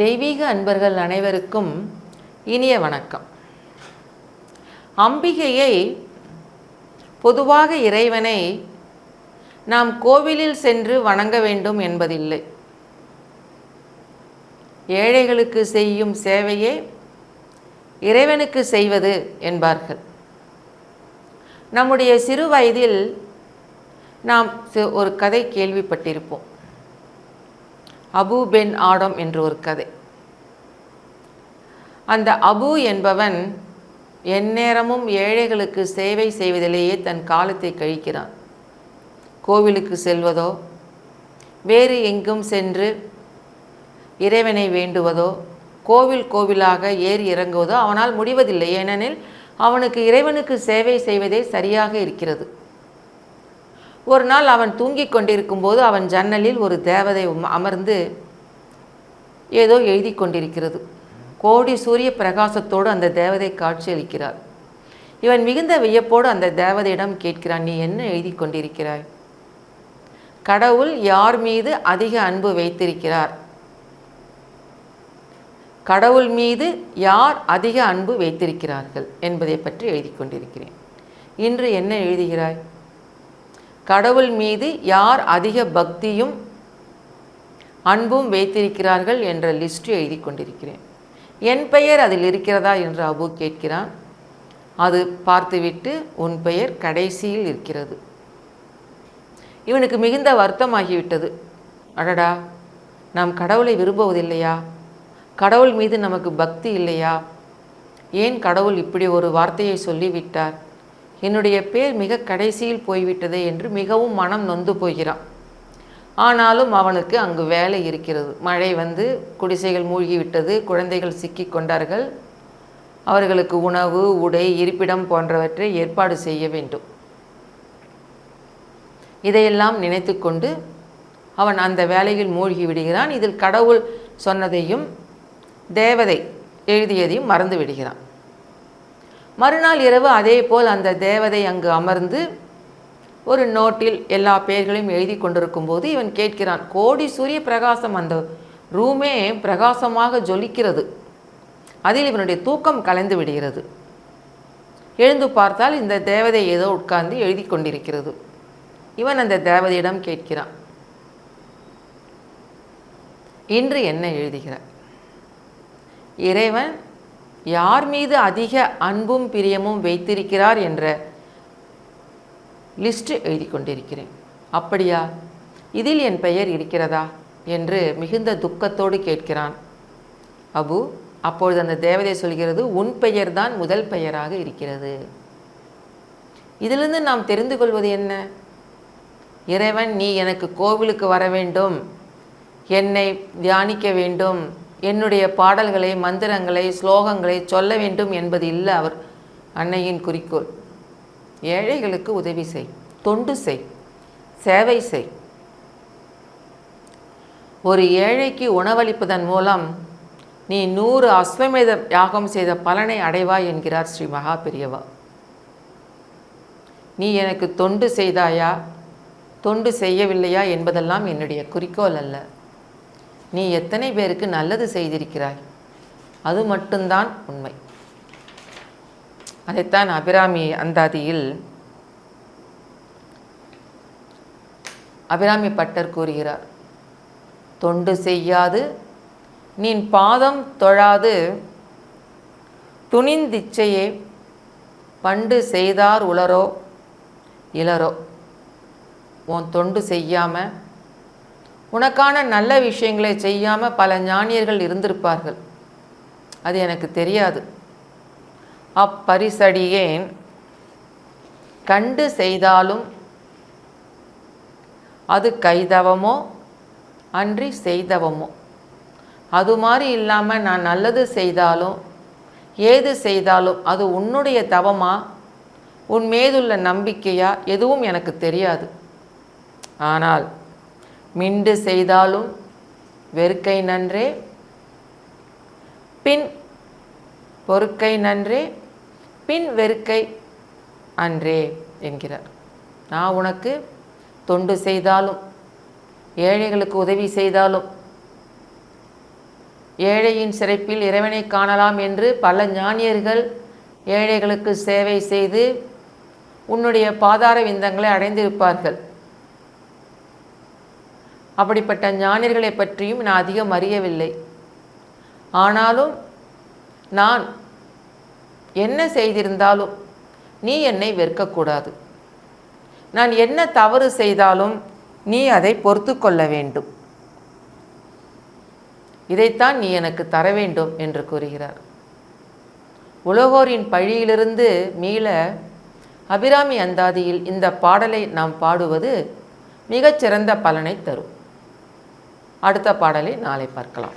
தெய்வீக அன்பர்கள் அனைவருக்கும் இனிய வணக்கம். அம்பிகையை பொதுவாக இறைவனை நாம் கோவிலில் சென்று வணங்க வேண்டும் என்பதில்லை. ஏழைகளுக்கு செய்யும் சேவையே இறைவனுக்கு செய்வது என்பார்கள். நம்முடைய சிறு வயதில் நாம் ஒரு கதை கேள்விப்பட்டிருப்போம். அபு பென் ஆடம் என்று ஒரு கதை. அந்த அபு என்பவன் எந்நேரமும் ஏழைகளுக்கு சேவை செய்வதிலேயே தன் காலத்தை கழிக்கிறான். கோவிலுக்கு செல்வதோ வேறு எங்கும் சென்று இறைவனை வேண்டுவதோ கோவில் கோவிலாக ஏறி இறங்குவதோ அவனால் முடிவதில்லை. ஏனெனில் அவனுக்கு இறைவனுக்கு சேவை செய்வதே சரியாக இருக்கிறது. ஒரு நாள் அவன் தூங்கிக் கொண்டிருக்கும்போது அவன் ஜன்னலில் ஒரு தேவதை அமர்ந்து ஏதோ எழுதி கொண்டிருக்கிறது. கோடி சூரிய பிரகாசத்தோடு அந்த தேவதை காட்சியளிக்கிறார். இவன் மிகுந்த வியப்போடு அந்த தேவதையிடம் கேட்கிறான் நீ என்ன எழுதி கொண்டிருக்கிறாய்? கடவுள் யார் மீது அதிக அன்பு வைத்திருக்கிறார்? கடவுள் மீது யார் அதிக அன்பு வைத்திருக்கிறார்கள்? என்பதை பற்றி எழுதி கொண்டிருக்கிறேன். இன்று என்ன எழுதுகிறாய்? கடவுள் மீது யார் அதிக பக்தியும் அன்பும் வைத்திருக்கிறார்கள் என்ற லிஸ்ட் எழுதி கொண்டிருக்கிறேன். என் பெயர் அதில் இருக்கிறதா என்று அபு கேட்கிறான். அது பார்த்துவிட்டு உன் பெயர் கடைசியில் இருக்கிறது. இவனுக்கு மிகுந்த வருத்தமாகிவிட்டது. அடடா நாம் கடவுளை விரும்புவதில்லையா? கடவுள் மீது நமக்கு பக்தி இல்லையா? ஏன் கடவுள் இப்படி ஒரு வார்த்தையை சொல்லிவிட்டார்? என்னுடைய பேர் மிக கடைசியில் போய்விட்டதே என்று மிகவும் மனம் நொந்து போகிறான். ஆனாலும் அவனுக்கு அங்கு வேலை இருக்கிறது. மழை வந்து குடிசைகள் மூழ்கிவிட்டது. குழந்தைகள் சிக்கி கொண்டார்கள். அவர்களுக்கு உணவு உடை இருப்பிடம் போன்றவற்றை ஏற்பாடு செய்ய வேண்டும். இதையெல்லாம் நினைத்துக்கொண்டு அவன் அந்த வேலையில் மூழ்கி விடுகிறான். இதில் கடவுள் சொன்னதையும் தேவதை எழுதியதையும் மறந்து விடுகிறான். மறுநாள் இரவு அதே போல் அந்த தேவதை அங்கு அமர்ந்து ஒரு நோட்டில் எல்லா பெயர்களையும் எழுதி கொண்டிருக்கும் போது இவன் கேட்கிறான் கோடி சூரிய பிரகாசம் அந்த ரூமே பிரகாசமாக ஜொலிக்கிறது. அதில் இவனுடைய தூக்கம் கலைந்து விடுகிறது. எழுந்து பார்த்தால் இந்த தேவதை ஏதோ உட்கார்ந்து எழுதி கொண்டிருக்கிறது. இவன் அந்த தேவதையிடம் கேட்கிறான் இன்று என்ன எழுதுகிறார் இறைவன் யார் மீது அதிக அன்பும் பிரியமும் வைத்திருக்கிறார் என்ற லிஸ்ட் எழுதி கொண்டிருக்கிறேன். அப்படியா? இதில் என் பெயர் இருக்கிறதா? என்று மிகுந்த துக்கத்தோடு கேட்கிறான். அபு அப்பொழுது அந்த தேவதை சொல்கிறது உன் பெயர்தான் முதல் பெயராக இருக்கிறது. இதிலிருந்து நாம் தெரிந்து கொள்வது என்ன? இறைவன் நீ எனக்கு கோவிலுக்கு வர வேண்டும். என்னை தியானிக்க வேண்டும். என்னுடைய பாடல்களை மந்திரங்களை ஸ்லோகங்களை சொல்ல வேண்டும் என்பது இல்லை அவர். அன்னையின் குறிக்கோள். ஏழைகளுக்கு உதவி செய் தொண்டு செய் சேவை செய். ஒரு ஏழைக்கு உணவளிப்பதன் மூலம் நீ நூறு அஸ்வமேத யாகம் செய்த பலனை அடைவாய் என்கிறார் ஸ்ரீ மகா பெரியவா நீ எனக்கு தொண்டு செய்தாயா? தொண்டு செய்யவில்லையா என்பதெல்லாம் என்னுடைய குறிக்கோள் அல்ல. நீ எத்தனை பேருக்கு நல்லது செய்திருக்கிறாய்? அது மட்டும்தான் உண்மை. அதைத்தான் அபிராமி அந்தாதியில் அபிராமி பட்டர் கூறுகிறார். தொண்டு செய்யாது நீ பாதம் தொழாது துணிந்திச்சையே பண்டு செய்தார் உளரோ இளரோ. உன் தொண்டு செய்யாமல் உனக்கான நல்ல விஷயங்களை செய்யாமல் பல ஞானியர்கள் இருந்திருப்பார்கள். அது எனக்கு தெரியாது. அப்பரிசடியேன் கண்டு செய்தாலும் அது கைதவமோ அன்றி செய்தவமோ. அது மாதிரி இல்லாமல் நான் நல்லது செய்தாலும் ஏது செய்தாலும் அது உன்னுடைய தவமா? உன் மீதுள்ள நம்பிக்கையா? எதுவும் எனக்கு தெரியாது. ஆனால் மிண்டு செய்தாலும் வெறுக்கை நன்றே. பின் பொறுக்கை நன்றே. பின் வெறுக்கை அன்றே என்கிறார். நான் உனக்கு தொண்டு செய்தாலும் ஏழைகளுக்கு உதவி செய்தாலும் ஏழையின் சிறப்பில் இறைவனை காணலாம் என்று பல ஞானியர்கள் ஏழைகளுக்கு சேவை செய்து உன்னுடைய பாதார விந்தங்களை அடைந்திருப்பார்கள். அப்படிப்பட்ட ஞானியர்களை பற்றியும் நான் அதிகம் அறியவில்லை. ஆனாலும் நான் என்ன செய்திருந்தாலும் நீ என்னை வெறுக்கக்கூடாது. நான் என்ன தவறு செய்தாலும் நீ அதை பொறுத்து கொள்ள வேண்டும். இதைத்தான் நீ எனக்கு தர வேண்டும் என்று கூறுகிறார். உலகோரின் பழியிலிருந்து மீள அபிராமி அந்தாதியில் இந்த பாடலை நாம் பாடுவது மிகச்சிறந்த பலனை தரும். அடுத்த பாடலை நாளை பார்க்கலாம்.